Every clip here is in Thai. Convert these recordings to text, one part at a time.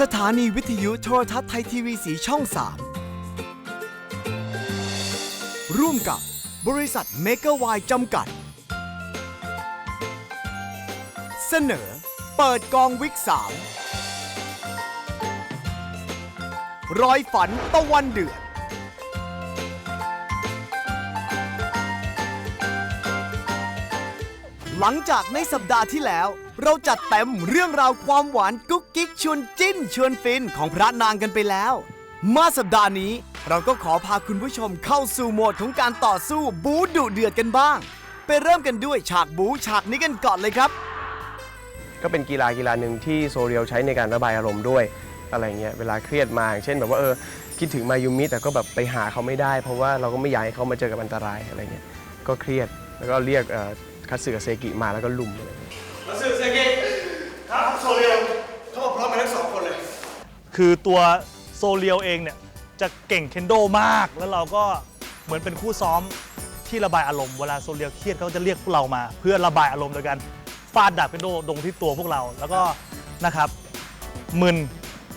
สถานีวิทยุโทรทัศน์ไทยทีวีสีช่อง 3 ร่วมกับบริษัทเมกะไวจำกัด เสนอ เปิดกองวิกสามร้อยฝันตะวันเดือด หลังจากในสัปดาห์ที่แล้ว เราจัดเต็มเรื่องราวความหวานกุ๊กกิ๊กชวนจิ้นชวนฟินของพระนางกันไปแล้ว มาสัปดาห์นี้เราก็ขอพาคุณผู้ชมเข้าสู่โหมดของการต่อสู้บู๊ดุเดือดกันบ้าง ไปเริ่มกันด้วยฉากบู๊ฉากนี้กันก่อนเลยครับ ก็เป็นกีฬากีฬาหนึ่งที่โซเรียลใช้ในการระบายอารมณ์ด้วยอะไรเงี้ยเวลาเครียดมาอย่างเช่นแบบว่าเออคิดถึงมายุมิแต่ก็แบบไปหาเขาไม่ได้ เพราะว่าเราก็ไม่อยากให้เขามาเจอกับอันตรายอะไรเงี้ยก็เครียดแล้วก็เรียกคัตสึกับเซกิมาแล้วก็ลุมอะไรเงี้ย คือตัวโซเลียวเองเนี่ย จะเก่งเคนโดมาก แล้วเราก็เหมือนเป็นคู่ซ้อมที่ระบายอารมณ์เวลาโซเลียวเครียดเขาจะเรียกพวกเรามา เพื่อระบายอารมณ์โดยการฟาดดาบเคนโดลงที่ตัวพวกเราแล้วก็นะครับมึน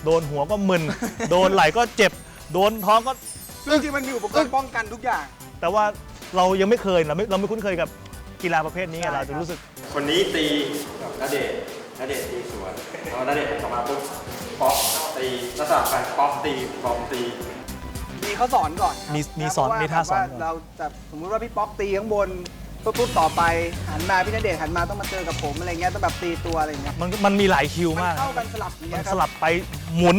โดนหัวก็มึน โดนไหล่ก็เจ็บ โดนท้องก็ ซึ่งจริงๆมันมีอุปกรณ์ป้องกันทุกอย่าง แต่ว่าเรายังไม่เคยเราไม่เราไม่คุ้นเคยกับ กีฬาประเภทนี้ไงใช่เราจะรู้สึกคนนี้ตีนเดชน์นเดชน์ตีสวนพอนเดชน์ออกมาปุ๊บป๊อปตีแล้วสลับกันป๊อปตีป๊อปตีมีเขาสอนก่อนมีมีะสอนเพระว่มีท่าสอนแบบว่เราจะสมมุติว่าพี่ป๊อกตีข้างบนปุ๊บๆต่อไปหันมาพี่ณเดชน์หันมาต้องมาเจอกับผมอะไรเงี้ยต้องแบบตีตัวอะไรเงี้ยมันมันมีหลายคิวมันมาก เข้ากันสลับอย่างมัเงี้นยคสรับลับไปหมุน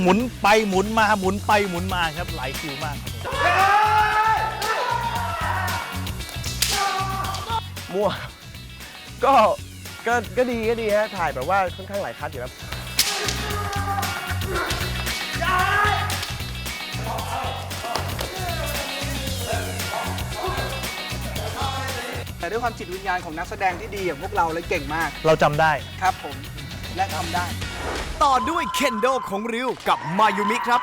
หมุนไปหมุนมาหมุนไปหมุนมาครับหลายคิวมาก มั่ว ก็ก็ก็ดีก็ดีฮะถ่ายแบบว่าค่อนข้างหลายคัดอยู่ครับแต่ด้วยความจิตวิญญาณของนักแสดงที่ดีอย่างพวกเราเลยเก่งมากเราจำได้ ครับผมและทำได้ ต่อด้วยเคนโดของริวกับมายุมิครับ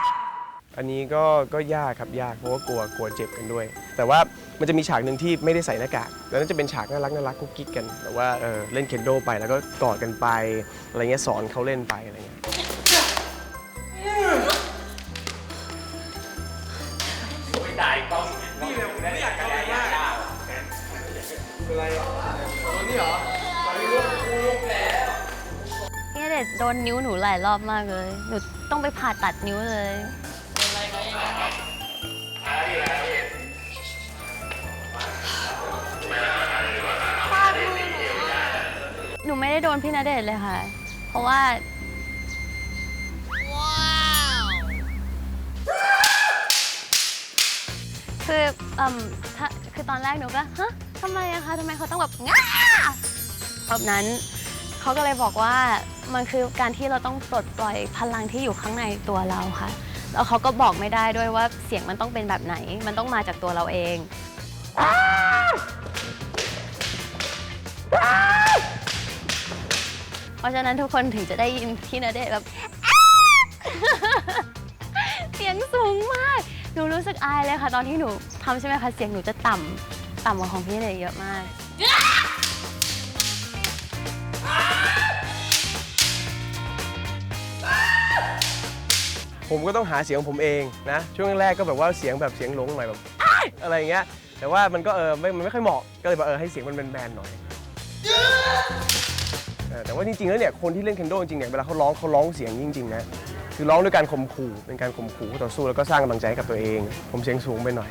อันนี้ก็ก็ยากครับยากเพราะว่ากลัวกลัวเจ็บกันด้วย แต่ว่ามันจะมีฉากหนึ่งที่ไม่ได้ใส่หน้ากากแล้วนั่นจะเป็นฉากน่ารักน่ารักกุ๊กกิ๊กกันแต่ว่าเออเล่นเคนโดไปแล้วก็กอดกันไปอะไรเงี้ยสอนเขาเล่นไปอะไรเงี้ยพี่ณเดชน์โดนนิ้วหนูหลายรอบมากเลยหนูต้องไปผ่าตัดนิ้วเลย หนูไม่ได้โดนพี่ณเดชน์เลยค่ะ เพราะว่า คือเอ่มถ้าคือตอนแรกหนูก็ฮะทำไมอะคะทำไมเขาต้องแบบง่าแบบนั้นเขาก็เลยบอกว่ามันคือการที่เราต้องปลดปล่อยพลังที่อยู่ข้างในตัวเราค่ะ แล้วเขาก็บอกไม่ได้ด้วยว่าเสียงมันต้องเป็นแบบไหน มันต้องมาจากตัวเราเอง เพราะฉะนั้นทุกคนถึงจะได้ยินพี่ณเดชน์แบบ เสียงสูงมาก หนูรู้สึกอายเลยค่ะ ตอนที่หนูทำใช่ไหมคะ เสียงหนูจะต่ำต่ำกว่าของพี่ณเดชเยอะมาก ผมก็ต้องหาเสียงของผมเองนะ ช่วงแรกก็แบบว่าเสียงแบบเสียงหลงหน่อยแบบ อะไรอย่างเงี้ย แต่ว่ามันก็เออไม่มันไม่ค่อยเหมาะ ก็เลยแบบเออให้เสียงมันแบนๆหน่อย เออแต่ว่าจริงๆแล้วเนี่ยคนที่เล่นเคนโดจริงๆเนี่ยเวลาเขาร้องเขาร้องเสียงจริงๆนะคือร้องด้วยการข่มขู่เป็นการข่มขู่คู่ต่อสู้แล้วก็สร้างกำลังใจให้กับตัวเอง ผมเสียงสูงไปหน่อย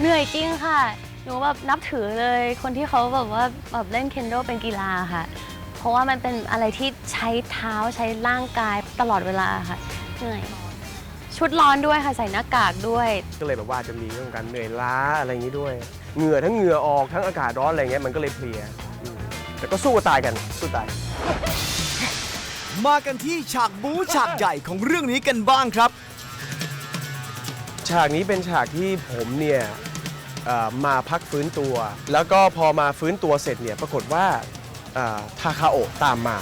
เหนื่อยจริงค่ะ หนูแบบนับถือเลยคนที่เขาแบบว่าแบบเล่นเคนโดเป็นกีฬาค่ะ เพราะว่ามันเป็นอะไรที่ใช้เท้าใช้ร่างกายตลอดเวลาค่ะเหนื่อยชุดร้อนด้วยค่ะใส่หน้ากากด้วย ก็เลยแบบว่าจะมีเรื่องของการเหนื่อยล้าอะไรอย่างนี้ด้วย เหงื่อทั้งเหงื่อออกทั้งอากาศร้อนอะไรเงี้ยมันก็เลยเพลียอืมแต่ก็สู้กันตายกันสู้ตาย มากันที่ฉากบู๊ฉากใหญ่ของเรื่องนี้กันบ้างครับ ฉากนี้เป็นฉากที่ผมเนี่ยเอ่อ มาพักฟื้นตัว แล้วก็พอมาฟื้นตัวเสร็จเนี่ยปรากฏว่าเอ่อทาคาโอะตามมา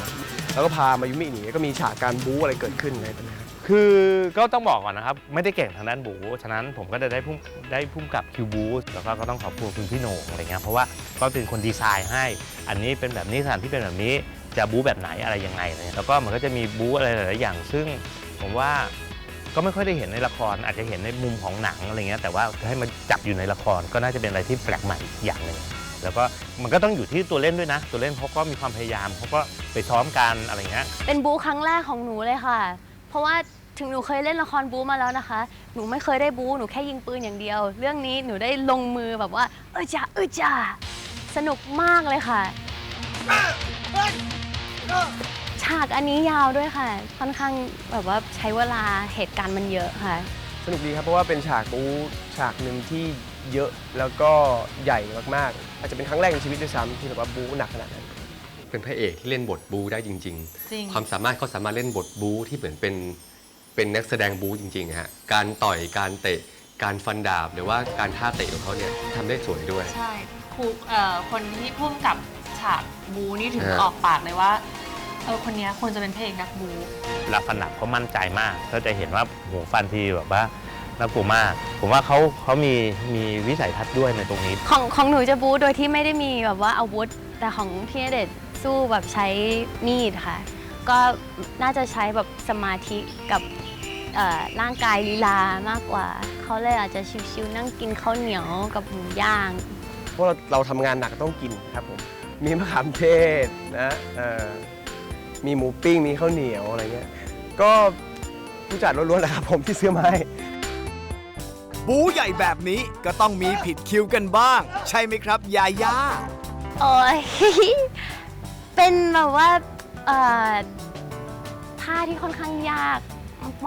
แล้วก็พามายุมิหนีก็มีฉากการบู๊อะไรเกิดขึ้นอะไรแบบนี้ครับคือก็ต้องบอกก่อนนะครับ ไม่ได้เก่งทางด้านบูฉะนั้นผมก็จะได้พุ่มได้พุ่มกับคิวบูแล้วก็ก็ต้องขอบคุณคุณพี่โหน่งอะไรเงี้ยเพราะว่าก็เป็นคนดีไซน์ให้ อันนี้เป็นแบบนี้สถานที่เป็นแบบนี้จะบูแบบไหนอะไรยังไงแล้วก็มันก็จะมีบูอะไรหลายๆอย่าง ซึ่งผมว่า ก็ไม่ค่อยได้เห็นในละครอาจจะเห็นในมุมของหนังอะไรเงี้ยแต่ว่าให้มันจับอยู่ในละครก็น่าจะเป็นอะไรที่แปลกใหม่อีกอย่างหนึ่งแล้วก็มันก็ต้องอยู่ที่ตัวเล่นด้วยนะ ตัวเล่นเขาก็มีความพยายามเขาก็ไปซ้อมกันอะไรเงี้ยเป็นบูครั้งแรกของหนูเลยค่ะ เพราะว่าถึงหนูเคยเล่นละครบูมาแล้วนะคะ หนูไม่เคยได้บูหนูแค่ยิงปืนอย่างเดียว เรื่องนี้หนูได้ลงมือแบบว่า เออจ้าเออจ้าสนุกมากเลยค่ะากอันนี้ยาวด้วยค่ะ ค่อนข้างแบบว่าใช้เวลาเหตุการณ์มันเยอะค่ะ สนุกดีครับเพราะว่าเป็นฉากบู๊ฉากหนึ่งที่เยอะแล้วก็ใหญ่มากๆ อาจจะเป็นครั้งแรกในชีวิตด้วยซ้ำที่แบบว่าบู๊หนักขนาดนั้น เป็นพระเอกที่เล่นบทบูได้จริง จริง ๆ ความสามารถเขาสามารถเล่นบทบูที่เหมือนเป็นเป็นนักแสดงบูจริงๆฮะการต่อยการเตะการฟันดาบหรือว่าการท่าเตะของเขาเนี่ยทำได้สวยด้วย ใช่ครูเอ่อคนที่พุ่มกับฉากบูนี่ถึงฮะ ออกปากเลยว่า เออคนเนี้ยควรจะเป็นพระเอกนักบูลาฟันหนักเขามั่นใจมากก็จะเห็นว่าโหฟันทีแบบว่าน่ากลัวมาก ผมว่าเขาเขามีมีวิสัยทัศน์ด้วยในตรงนี้ ของของหนูจะบูโดยที่ไม่ได้มีแบบว่าอาวุธ แต่ของพี่ณเดชน์สู้แบบใช้มีดค่ะ ก็น่าจะใช้แบบสมาธิกับเอ่อร่างกายลีลามากกว่า เขาเลยอาจจะชิวๆนั่งกินข้าวเหนียวกับหมูย่าง เพราะเราเราทำงานหนักต้องกินครับผม มีมะขามเทศนะเอ่อ มีหมูปิ้ง มีข้าวเหนียวอะไรเงี้ย ก็ผู้จัดล้วนๆแหละครับผมที่ซื้อมาให้บูใหญ่แบบนี้ก็ต้องมีผิดคิวกันบ้าง ใช่ไหมครับยาย่าโอ้ย เป็นแบบว่าเอ่อท่าที่ค่อนข้างยาก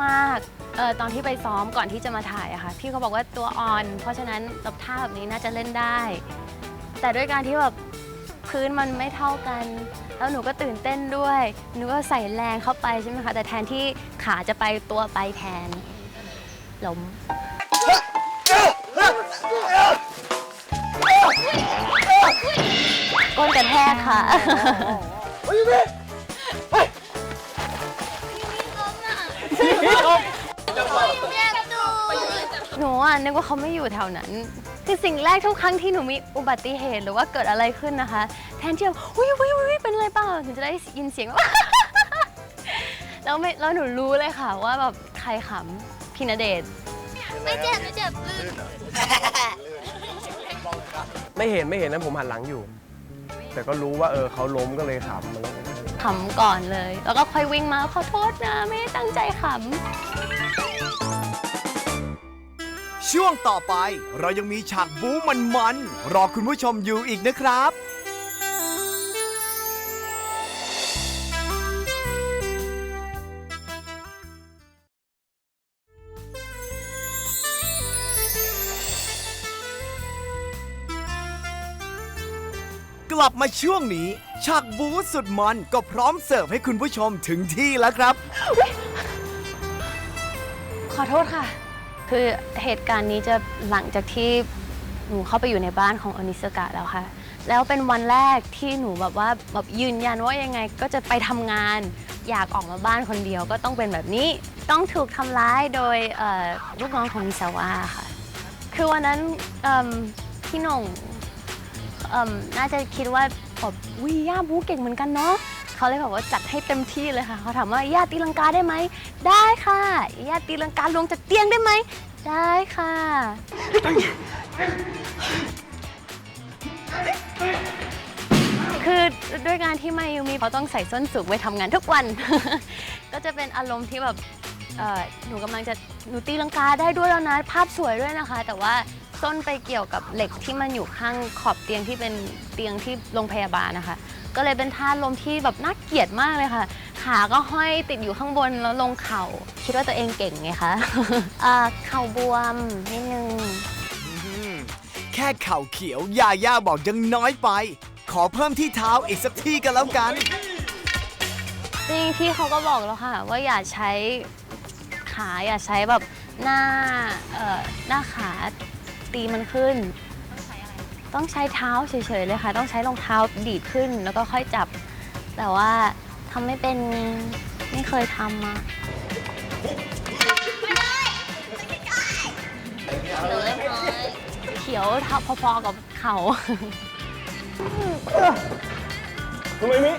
มากๆเอ่อตอนที่ไปซ้อมก่อนที่จะมาถ่ายอะค่ะ พี่เขาบอกว่าตัวออน เพราะฉะนั้นแบบท่าแบบนี้น่าจะเล่นได้ แต่ด้วยการที่แบบ พื้นมันไม่เท่ากัน แล้วหนูก็ตื่นเต้นด้วย หนูก็ใส่แรงเข้าไปใช่ไหมคะ แต่แทนที่ขาจะไปตัวไปแทนล้มก้นกระแทกค่ะหนูอะนึกว่าเขาไม่อยู่แถวนั้น คือสิ่งแรกทุกครั้งที่หนูมีอุบัติเหตุหรือว่าเกิดอะไรขึ้นนะคะ แทนที่จะอุ้ยอุ้ยอุ้ยเป็นอะไรเปล่าหนูจะได้ยินเสียง แล้วไม่แล้วหนูรู้เลยค่ะว่าแบบใครขำพี่ณเดชน์ไม่เจ็บไม่เจ็บไม่เห็นไม่เห็นนะผมหันหลังอยู่ แต่ก็รู้ว่าเออเขาล้มก็เลยขำอะไรเงี้ยขำก่อนเลย แล้วก็ค่อยวิ่งมาขอโทษนะ ไม่ได้ตั้งใจขำ ช่วงต่อไปเรายังมีฉากบู๊มันๆรอคุณผู้ชมอยู่อีกนะครับ กลับมาช่วงนี้ ฉากบู๊สุดมันก็พร้อมเสิร์ฟให้คุณผู้ชมถึงที่แล้วครับ ขอโทษค่ะ คือเหตุการณ์นี้จะหลังจากที่หนูเข้าไปอยู่ในบ้านของอนิสกะแล้วค่ะ แล้วเป็นวันแรกที่หนูแบบว่าแบบยืนยันว่ายังไงก็จะไปทำงาน อยากออกมาบ้านคนเดียวก็ต้องเป็นแบบนี้ ต้องถูกทำร้ายโดยเอ่อลูกน้องของมิซาวะค่ะ คือวันนั้นเอิ่มพี่หน่งเอิ่มน่าจะคิดว่าแบบวิย่าบูเก่งเหมือนกันเนาะ เขาเลยบอกว่าจัดให้เต็มที่เลยค่ะ เขาถามว่าย่าตีลังกาได้ไหม ได้ค่ะย่าตีลังกาลงจากเตียงได้ไหม ได้ค่ะ คือด้วยการที่มายูมีเขาต้องใส่ส้นสูงไปทำงานทุกวัน ก็จะเป็นอารมณ์ที่แบบเอ่อหนูกำลังจะหนูตีลังกาได้ด้วยแล้วนะภาพสวยด้วยนะคะ แต่ว่าส้นไปเกี่ยวกับเหล็กที่มันอยู่ข้างขอบเตียงที่เป็นเตียงที่โรงพยาบาลนะคะ ก็เลยเป็นท่าลมที่แบบน่าเกลียดมากเลยค่ะ ขาก็ห้อยติดอยู่ข้างบนแล้วลงเข่า คิดว่าตัวเองเก่งไงคะเอ่อเข่าบวมนิดนึงแค่เข่าเขียวยาย่าบอกยังน้อยไป ขอเพิ่มที่เท้าอีกสักที่กันแล้วกัน จริงๆพี่เขาก็บอกแล้วค่ะ ว่าอย่าใช้ขาอย่าใช้แบบหน้าเอ่อหน้าขาตีมันขึ้น ต้องใช้เท้าเฉยๆเลยค่ะ ต้องใช้รองเท้าดีดขึ้นแล้วก็ค่อยจับ แต่ว่าทำไม่เป็นไม่เคยทำมาเขียวเท่าพอๆกับเขา ทำไมมิ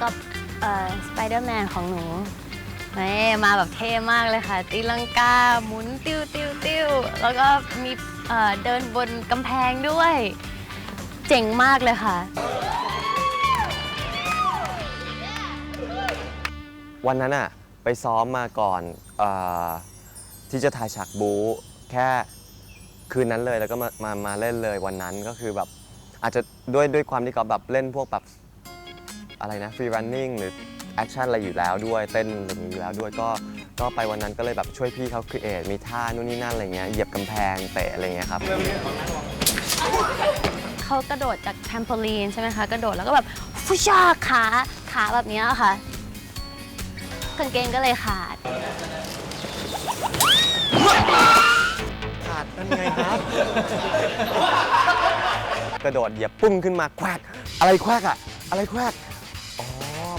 กับสไปเดอร์แมนของหนูแม่มาแบบเท่มากเลยค่ะ ตีลังกา หมุนติ้วติ้วติ้วแล้วก็มีเอ่อเดินบนกำแพงด้วย เจ๋งมากเลยค่ะ วันนั้นอะไปซ้อมมาก่อนเออที่จะถ่ายฉากบู๊แค่คืนนั้นเลยแล้วก็มามามาเล่นเลยวันนั้นก็คือแบบอาจจะด้วยด้วยความที่กอฟแบบเล่นพวกแบบอะไรนะฟรีรันนิ่งหรือแอคชั่นอะไรอยู่แล้วด้วยเต้นอะไรอย่างนี้อยู่แล้วด้วยก็ก็ไปวันนั้นก็เลยแบบช่วยพี่เขาครีเอทมีท่านู่นนี่นั่นอะไรเงี้ยเหยียบกำแพงเตะอะไรเงี้ยครับ เขากระโดดจากแทมโพลีนใช่ไหมคะ กระโดดแล้วก็แบบฟุชาขาขาแบบเนี้ยค่ะกางเกงก็เลยขาด ขาดเป็นไงครับ กระโดดเหยียบปุ้งขึ้นมาแควกอะไรแควกอะอะไรแควกอ๋อ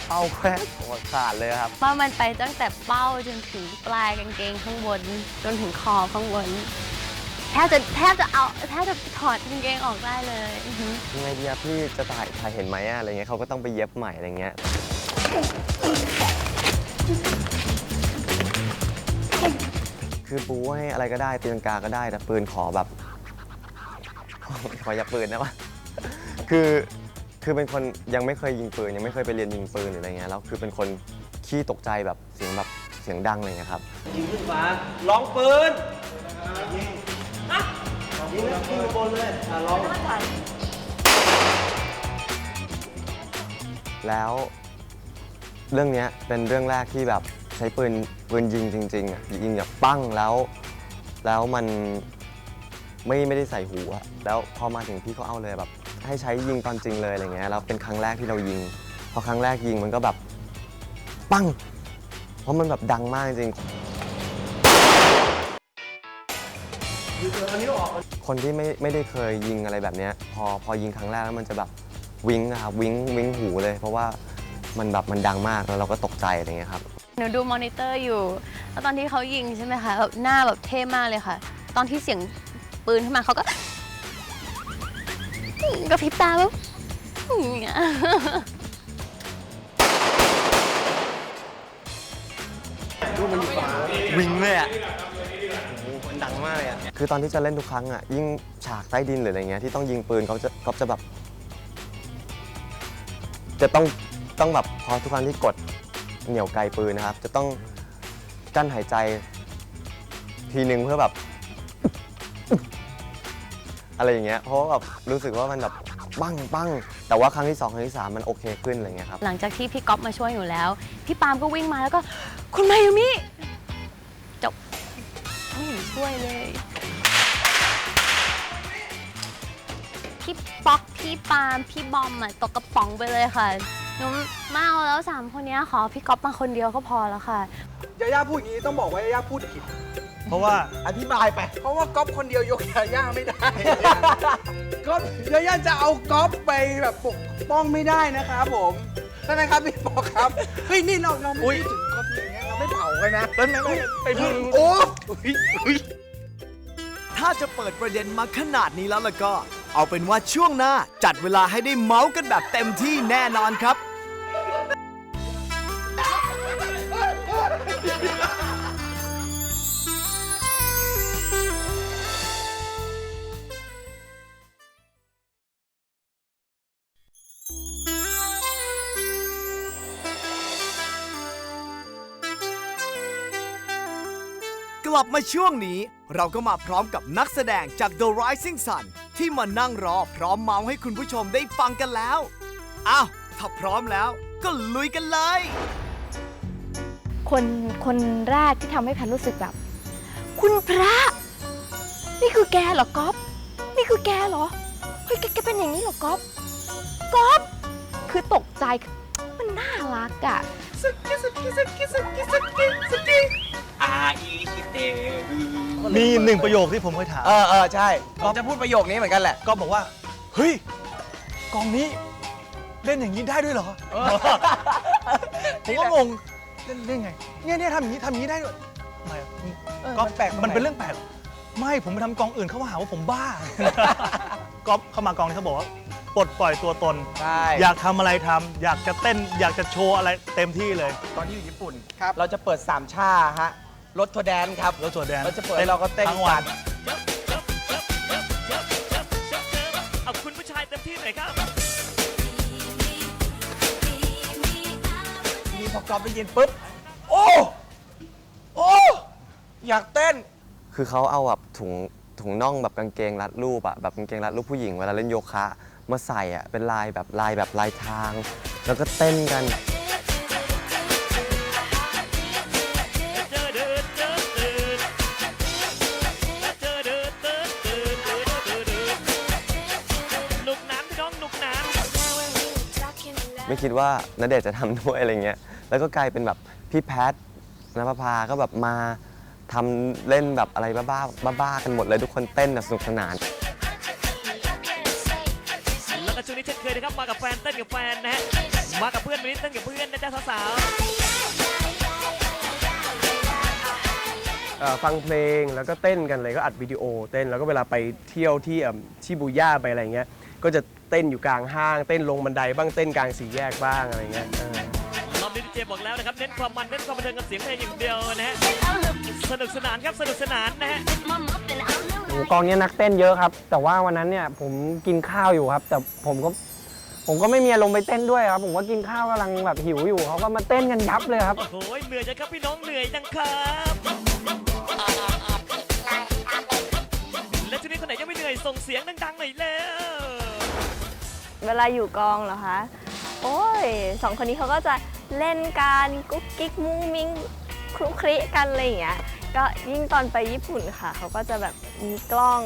เป้าแควกโอ้ขาดเลยครับว่ามันไปตั้งแต่เป้าจนถึงปลายกางเกงข้างบน จนถึงคอข้างบนแทบจะแทบจะเอาแทบจะถอดกางเกงออกได้เลยอือหือยังไงดีอะพี่จะถ่ายถ่ายเห็นไหมอะอะไรเงี้ยเขาก็ต้องไปเย็บใหม่อะไรเงี้ยคือปูให้อะไรก็ได้ตีลังกาก็ได้แต่ปืนขอแบบ ขออย่าปืนนะวะคือคือเป็นคนยังไม่เคยยิงปืนยังไม่เคยไปเรียนยิงปืนหรืออะไรเงี้ยแล้วคือเป็นคนขี้ตกใจแบบเสียงแบบเสียงดังอะไรเงี้ยครับ ยิงขึ้นฟ้าร้องปืนยิง ยิงแล้วขึ้นบนเลยอะร้องแล้วเรื่องเนี้ยเป็นเรื่องแรกที่แบบใช้ปืนปืนยิงจริงๆอะยิงแบบปั้งแล้ว แล้วมันไม่ไม่ได้ใส่หูอะแล้วพอมาถึงพี่เขาเอาเลยแบบ ให้ใช้ยิงตอนจริงเลยอะไรเงี้ยแล้วเป็นครั้งแรกที่เรายิง พอครั้งแรกยิงมันก็แบบ ปั้ง เพราะมันแบบดังมากจริง คนที่ไม่ไม่ได้เคยยิงอะไรแบบเนี้ยพอพอยิงครั้งแรกแล้วมันจะแบบวิงนะครับวิงวิงหูเลย เพราะว่ามันแบบมันดังมากแล้วเราก็ตกใจอะไรเงี้ยครับ หนูดูมอนิเตอร์อยู่ แล้วตอนที่เขายิงใช่ไหมคะแบบหน้าแบบเท่มากเลยค่ะ ตอนที่เสียงปืนขึ้นมาเขาก็ กระพริบตาแบบอย่างเงี้ยวิงเลยอะโอ้โห มันดังมากเลยอะคือตอนที่จะเล่นทุกครั้งอะยิ่งฉากใต้ดินหรืออะไรเงี้ยที่ต้องยิงปืนเขาจะเขาจะแบบ จะต้องต้องแบบพอทุกครั้งที่กดเหนี่ยวไกลปืนนะครับ จะต้องกั้นหายใจ ทีนึงเพื่อแบบ อะไรอย่างเงี้ยเพราะว่าแบบรู้สึกว่ามันแบบปังปังแต่ว่าครั้งที่สองครั้งที่สามมันโอเคขึ้นอะไรเงี้ยครับ หลังจากที่พี่ก๊อฟมาช่วยหนูแล้ว พี่ปาล์มก็วิ่งมาแล้วก็ คุณมายูมิจบ ไม่เห็นช่วยเลยพี่ป๊อกพี่ปาล์มพี่บอมอะตกกระป๋องไปเลยค่ะหนูไม่เอาแล้วสามคนเนี้ยขอพี่ก๊อฟมาคนเดียวก็พอแล้วค่ะ ยาย่าพูดอย่างนี้ต้องบอกว่ายาย่าพูดผิด เพราะว่าอธิบายไป เพราะว่าก๊อฟคนเดียวยกยาย่าไม่ได้ ก๊อฟยาย่าจะเอาก๊อฟไปแบบปกป้องไม่ได้นะครับผมใช่ไหมครับพี่ปอครับเฮ้ยนี่เราเราไม่พูดถึงก๊อฟอย่าง เงี้ยเราไม่เผากันนะแล้วไม่ไปพูดโอ้ถ้าจะเปิดประเด็นมาขนาดนี้แล้วล่ะก็ เอาเป็นว่าช่วงหน้าจัดเวลาให้ได้เมาส์กันแบบเต็มที่แน่นอนครับ กลับมาช่วงนี้ เราก็มาพร้อมกับนักแสดงจาก The Rising Sun ที่มานั่งรอพร้อมเมาส์ให้คุณผู้ชมได้ฟังกันแล้วอ้าวถ้าพร้อมแล้วก็ลุยกันเลย คนคนแรกที่ทำให้แพนรู้สึกแบบ คุณพระ นี่คือแกเหรอก๊อฟนี่คือแกเหรอเฮ้ยแกแกเป็นอย่างนี้เหรอก๊อฟก๊อฟคือตกใจมันน่ารักอะ มีหนึ่งประโยคที่ผมเคยถาม เออเออใช่ผมจะพูดประโยคนี้เหมือนกันแหละ ก็บอกว่า เฮ้ย กองนี้ เล่นอย่างนี้ได้ด้วยเหรอ ผมก็งง เล่นเล่นไง เนี่ยเนี่ยทำอย่างนี้ทำอย่างนี้ได้ด้วยไม่เออก็มันแปลกตรงไหน มันเป็นเรื่องแปลกเหรอไม่ ผมไปทำกองอื่นเขามาหาว่าผมบ้า ก๊อฟเข้ามากองนี้เขาบอกว่า ปลดปล่อยตัวตน ใช่อยากทำอะไรทำอยากจะเต้นอยากจะโชว์อะไรเต็มที่เลย ตอนที่อยู่ญี่ปุ่น ครับ เราจะเปิดสามชาฮะ รถทัวร์แดนครับ รถทัวร์แดนเราจะเปิดเราก็เต้นทั้งวันเอาคุณผู้ชายเต็มที่หน่อยครับนี่พอกอฟได้ยินปุ๊บ โอ้ โอ้ อยากเต้น คือเขาเอาแบบถุงถุงน่องแบบกางเกงรัดรูปอะแบบกางเกงรัดรูปผู้หญิงเวลาเล่นโยคะ มาใส่อะเป็นลายแบบลายแบบลายทาง แล้วก็เต้นกัน หนุกหนานพี่น้องหนุกหนานไม่คิดว่าณเดชน์จะทำด้วยอะไรเงี้ย แล้วก็กลายเป็นแบบพี่แพทนภพาก็แบบมาทำเล่นแบบอะไรบ้าๆบ้าๆกันหมดเลยทุกคนเต้นแบบสนุกสนาน มากับแฟนเต้นกับแฟนนะฮะมากับเพื่อนวันนี้เต้นกับเพื่อนนะจ๊ะสาวๆเอ่อฟังเพลงแล้วก็เต้นกันเลยก็อัดวิดีโอ เต้นแล้วก็เวลาไปเที่ยวที่เอิ่มชิบูย่าไปอะไรเงี้ยก็จะเต้นอยู่กลางห้าง เต้นลงบันไดบ้างเต้นกลางสี่แยกบ้างอะไรเงี้ยเออรอบนี้ดีเจบอกแล้วนะครับเน้นความมันเน้นความบันเทิงกับเสียงเพลงอย่างเดียวนะฮะสนุกสนานครับสนุกสนานนะฮะ โอ้โหกองเนี้ยนักเต้นเยอะครับ แต่ว่าวันนั้นเนี่ยผมกินข้าวอยู่ครับ แต่ผมก็ ผมก็ไม่มีอารมณ์ไปเต้นด้วยครับ ผมก็กินข้าวกำลังแบบหิวอยู่เขาก็มาเต้นกันยับเลยครับ โอ้โหเหนื่อยจังครับพี่น้องเหนื่อยจังครับ และช่วงนี้คนไหนยังไม่เหนื่อยส่งเสียงดังๆหน่อยแล้ว เวลาอยู่กองเหรอคะ โอ้ยสองคนนี้เขาก็จะเล่นกันกุ๊กกิ๊กมุ้งมิ้งคลุกคลิกันอะไรอย่างเงี้ย ก็ยิ่งตอนไปญี่ปุ่นค่ะ เขาก็จะแบบมีกล้อง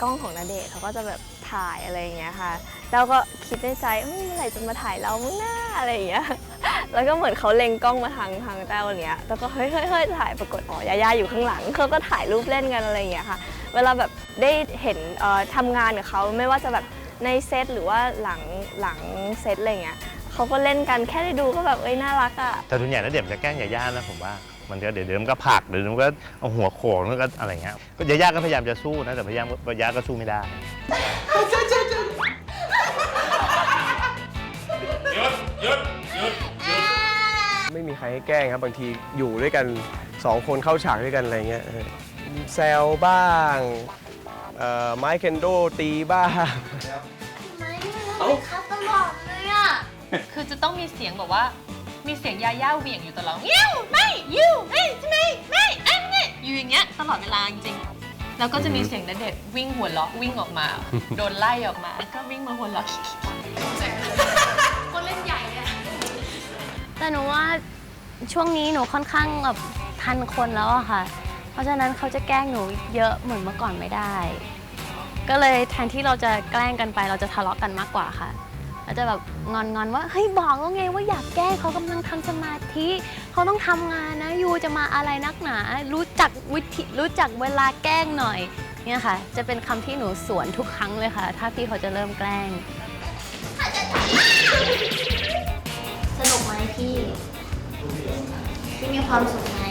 กล้องของนาเดชน์เขาก็จะแบบถ่ายอะไรอย่างเงี้ยค่ะ แล้วก็คิดในใจเมื่อไหร่จะมาถ่ายเรามึงหน้าอะไรอย่างเงี้ยแล้วก็เหมือนเขาเล็งกล้องมาทางทางแต้วอย่างเงี้ยแล้วก็เฮ้ยเฮ้ยเฮ้ยถ่ายปรากฏอ๋อยาย่าอยู่ข้างหลังเขาก็ถ่ายรูปเล่นกันอะไรอย่างเงี้ยค่ะ เวลาแบบได้เห็นเอ่อทำงานกับเขาไม่ว่าจะแบบในเซตหรือว่าหลังหลังเซตอะไรเงี้ยเขาก็เล่นกันแค่ได้ดูก็แบบเอ้ยน่ารักอะแต่ทุนใหญ่แล้วเดี๋ยวจะแกล้งยาย่านะผมว่ามันก็เดี๋ยวเดี๋ยวมันก็ผลักเดี๋ยวมันก็เอาหัวโขกแล้วก็อะไรเงี้ยก็ยาย่าก็พยายามจะสู้นะแต่พยายามยาย่าก็สู้ไม่ได้ ไม่มีใครให้แกล้งครับบางทีอยู่ด้วยกันสองคนเข้าฉากด้วยกันอะไรเงี้ยแซวบ้างไม้เคนโดตีบ้างคัดตลอดเลยอะ คือจะต้องมีเสียงแบบว่า มีเสียงยาย่าเหวี่ยงอยู่ตลอดยิ้วไม่ยิ้วเอ้ยใช่ไหมไม่เอ้ยไม่อยู่อย่างเงี้ยตลอดเวลาจริงๆแล้วก็จะมีเสียงณเดชน์วิ่งหัวเราะวิ่งออกมา โดนไล่ออกมา ก็วิ่งมาหัวเราะ แต่หนูว่าช่วงนี้หนูค่อนข้างแบบทันคนแล้วอะค่ะ เพราะฉะนั้นเขาจะแกล้งหนูเยอะเหมือนเมื่อก่อนไม่ได้ ก็เลยแทนที่เราจะแกล้งกันไป เราจะทะเลาะกันมากกว่าค่ะเราจะแบบงอนๆว่าเฮ้ยบอกแล้วไงว่าอยากแกล้งเขากำลังทำสมาธิเขาต้องทำงานนะยูจะมาอะไรนักหนา รู้จักวิธีรู้จักเวลาแกล้งหน่อยเนี่ยค่ะ จะเป็นคำที่หนูสวนทุกครั้งเลยค่ะ ถ้าพี่เขาจะเริ่มแกล้ง สนุกไหมพี่ พี่มีความสุขไหม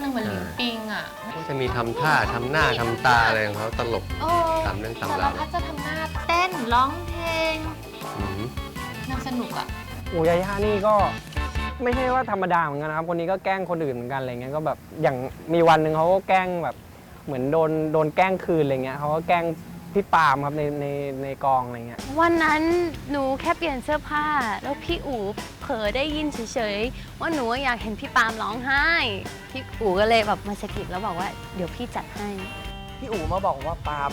มันเหมือนหลินปิงอะก็จะมีทำท่าทำหน้าทำตาอะไรของเขาตลก โอ้ตามเรื่องตามสารราวพัดจะทำหน้าเต้นร้องเพลงอืมน่าสนุกอะ โอ้ยาย่านี่ก็ไม่ใช่ว่าธรรมดาเหมือนกันนะครับ คนนี้ก็แกล้งคนอื่นเหมือนกันอะไรเงี้ยก็แบบอย่างมีวันหนึ่งเขาก็แกล้งแบบเหมือนโดนโดนแกล้งคืนอะไรเงี้ยเขาก็แกล้ง พี่ปาล์มครับในในในกองอะไรเงี้ย วันนั้นหนูแค่เปลี่ยนเสื้อผ้า แล้วพี่อู๋เผลอได้ยินเฉยๆว่าหนูอยากเห็นพี่ปาล์มร้องไห้ พี่อู๋ก็เลยแบบมาสะกิดแล้วบอกว่าเดี๋ยวพี่จัดให้ พี่อู๋มาบอกว่าปาล์ม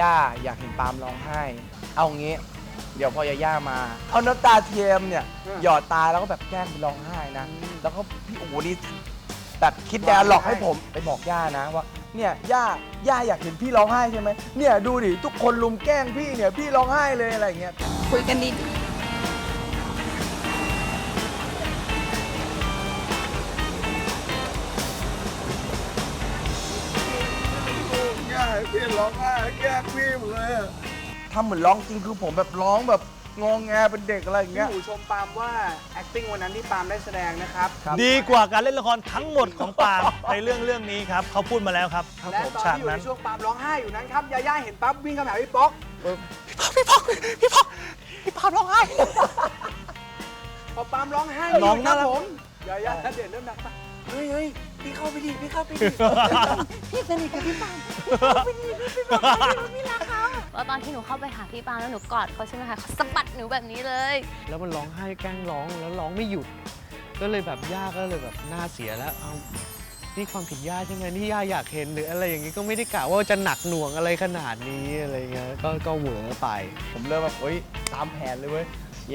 ย่าอยากเห็นปาล์มร้องไห้ เอางี้ เดี๋ยวพอยาย่ามา เอาน้ำตาเทียมเนี่ย หยอดตาแล้วก็แบบแกล้งไปร้องไห้นะ แล้วก็พี่อู๋นี่แบบคิดแดนหลอกให้ผมไปบอกย่านะว่า เนี่ยย่าย่าอยากเห็นพี่ร้องไห้ใช่ไหมเนี่ยดูดิทุกคนลุมแกล้งพี่เนี่ยพี่ร้องไห้เลยอะไรอย่างเงี้ยคุยกันดีย่าพี่ร้องไห้แกล้งพี่หมดเลยทำเหมือนร้องจริงคือผมแบบร้องแบบ งงแงเป็นเด็กอะไรอย่างเงี้ยพี่หมูชมปาล์มว่า acting วันนั้นที่ปาล์มได้แสดงนะครับดีกว่าการเล่นละครทั้งหมดของปาล์ม ในเรื่องเรื่องนี้ครับเขาพูดมาแล้วครับและตอนฉากที่อยู่นั้ในนช่วงปาล์มร้องไห้อยู่นั้นครับยาย่าเห็นปั๊บวิ่งเข้ามาหาพี่ป๊อกพี่ป๊อกพี่ป๊อกพี่ปาล์มร้องไห้พอปาล์มร้องไห้น้องครัน่ารักผมยาย่าณเดชน์เริ่มหนักปะเฮ้ยเฮ้ยพี่เข้าไปดิพี่เข้าไปดิพี่สนิทกับพี่ปาล์ม แล้วตอนที่หนูเข้าไปหาพี่ปาล์มแล้วหนูกอดเขาใช่ไหมคะเขาสะบัดหนูแบบนี้เลย แล้วมันร้องไห้แกล้งร้องแล้วร้องไม่หยุด ก็เลยแบบย่าก็เลยแบบหน้าเสียแล้วเอานี่ความผิดย่าใช่ไหมนี่ย่าอยากเห็นหรืออะไรอย่างงี้ก็ไม่ได้กะว่าจะหนักหน่วงอะไรขนาดนี้อะไรเงี้ยก็ก็เหวอไป ผมเริ่มแบบเฮ้ยตามแผนเลยเว้ย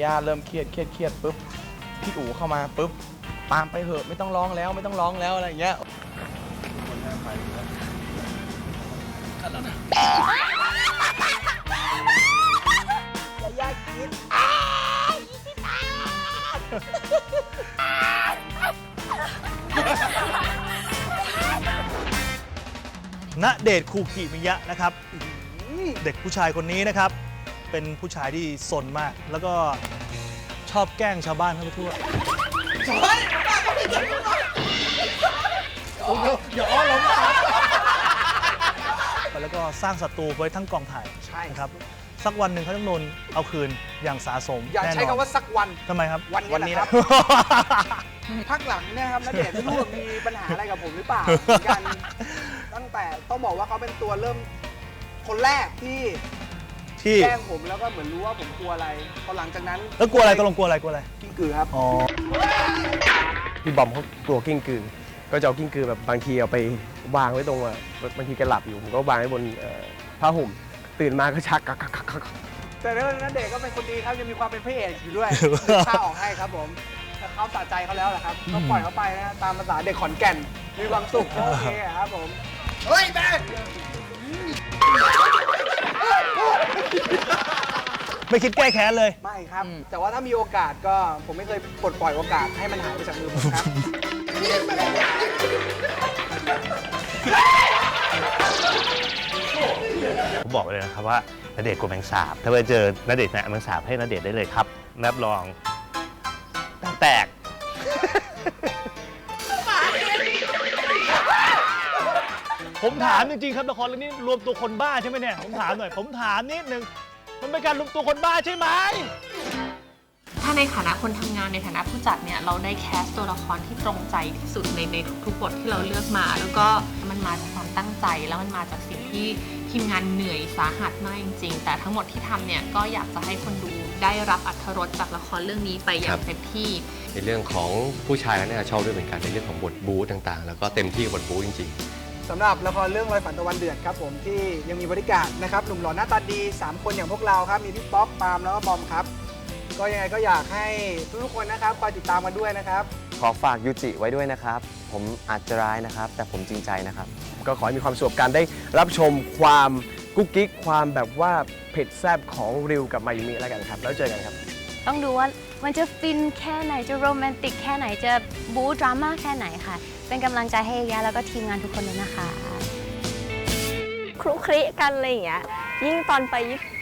ย่าเริ่มเครียดเครียดเครียดปุ๊บพี่อู๋เข้ามาปุ๊บปาล์มไปเหอะไม่ต้องร้องแล้วไม่ต้องร้องแล้วอะไรอย่างเงี้ยย ณเดชน์คูกิมิยะนะครับ เด็กผู้ชายคนนี้นะครับ เป็นผู้ชายที่สนมาก แล้วก็ชอบแกล้งชาวบ้านทั้งทั่ว อย่าอ้อล้มแล้วก็สร้างศัตรูไว้ทั้งกองถ่ายใช่ครับ สักวันหนึ่งเขาต้องโดนเอาคืนอย่างสาสมอย่าแน่นนใช้คำว่าสักวัน ทำไมครับ วันนี้แหละครับ พักหลังเนี่ยครับณเดชน์ไม่รู้ว่ามีปัญหาอะไรกับผมหรือเปล่าเหมือนกัน ตั้งแต่ต้องบอกว่าเขาเป็นตัวเริ่ม คนแรกที่ที่แกล้งผมแล้วก็เหมือนรู้ว่าผมกลัวอะไรพอหลังจากนั้นแล้วกลัวอะไรตกลงกลัวอะไรกลัวอะไรกิ้งกือครับ อ๋อพี่บอมเขากลัวกิ้งกือ ก็จะเอากิ้งกือแบบบางทีเอาไปวางไว้ตรงอะบางทีแกหลับอยู่ผมก็วางไว้บนเอ่อผ้าห่ม ตื่นมาก็ชักกักกักกักกักแต่เรื่องนั้นเด็กก็เป็นคนดีครับยังมีความเป็นพระเอกอยู่ด้วยข้าออกให้ครับผมแต่เขาสะใจเขาแล้วแหละครับก็ปล่อยเขาไปนะตามภาษาเด็กขอนแก่นมีความสุขก็โอเคครับผมเฮ้ยแม่ไม่คิดแก้แค้นเลย ไม่ครับ แต่ว่าถ้ามีโอกาสก็ผมไม่เคยปลดปล่อยโอกาสให้มันหายไปจากมือผมครับผม บอกเลยนะครับว่าณเดชน์กลัวแมงสาบ ถ้าไปเจอณเดชน์แมงสาบให้ณเดชน์ได้เลยครับรับรองแตก ผมถามจริงๆครับละครเรื่องนี้รวมตัวคนบ้าใช่ไหมเนี่ยผมถามหน่อย ผมถามนิดนึงมันเป็นการรวมตัวคนบ้าใช่ไหม ถ้าในฐานะคนทำงานในฐานะผู้จัดเนี่ย เราได้แคสตัวละครที่ตรงใจที่สุดในในทุกๆบทที่เราเลือกมา แล้วก็มันมาจากความตั้งใจแล้วมันมาจากสิ่งที่ ทีมงานเหนื่อยสาหัสมากจริงๆ แต่ทั้งหมดที่ทำเนี่ยก็อยากจะให้คนดูได้รับอรรถรสจากละครเรื่องนี้ไปอย่าครังบ เต็มที่ ในเรื่องของผู้ชายก็น่าจะชอบด้วยเหมือนกันในเรื่องของบทบู๊ต่างๆ แล้วก็เต็มที่กับบทบู๊จริงๆสำหรับละครเรื่องรอยฝันตะวันเดือดครับผมที่ยังมีบริการนะครับหนุ่มหล่อหน้าตาดี 3 คนอย่างพวกเราครับ มีพี่ป๊อกปาล์มแล้วก็บอมครับ ก็ยังไงก็อยากให้ทุกๆคนนะครับคอยติดตามกันด้วยนะครับ ขอฝากยูจิไว้ด้วยนะครับ ผมอาจจะร้ายนะครับ แต่ผมจริงใจนะครับ ก็ขอให้มีความสุขกับการได้รับชมความกุ๊กกิ๊กความแบบว่าเผ็ดแซ่บของริวกับมายุมิแล้วกันครับ แล้วเจอกันครับ ต้องดูว่ามันจะฟินแค่ไหนจะโรแมนติกแค่ไหนจะบู๊ดราม่าแค่ไหนค่ะ เป็นกำลังใจให้ยะแล้วก็ทีมงานทุกคนด้วยนะคะ คลุกคลิกันอะไรอย่างเงี้ย ยิ่งตอนไปญี่ปุ่น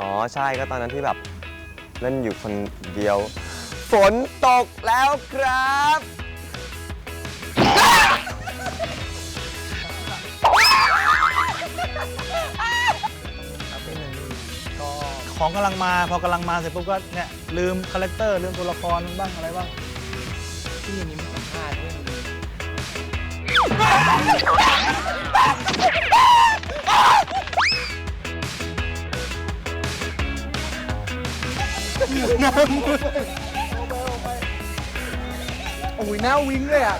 อ๋อ ใช่ก็ตอนนั้นที่แบบ เล่นอยู่คนเดียว ฝนตกแล้วครับก็ของกำลังมาพอกำลังมาเสร็จปุ๊บก็เนี่ยลืมคาแรคเตอร์ลืมตัวละครบ้างอะไรบ้างที่อย่างนี้มันสัมภาษณ์ด้วย โอ้ยหน้าวิ้งเลยอะ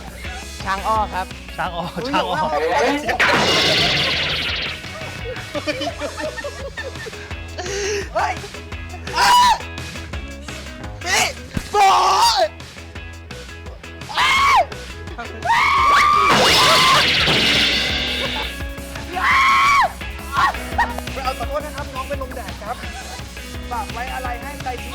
ช้างอ้อครับ ช้างออกช้างออกเฮ้ย ฝากไว้อะไรให้ใจดี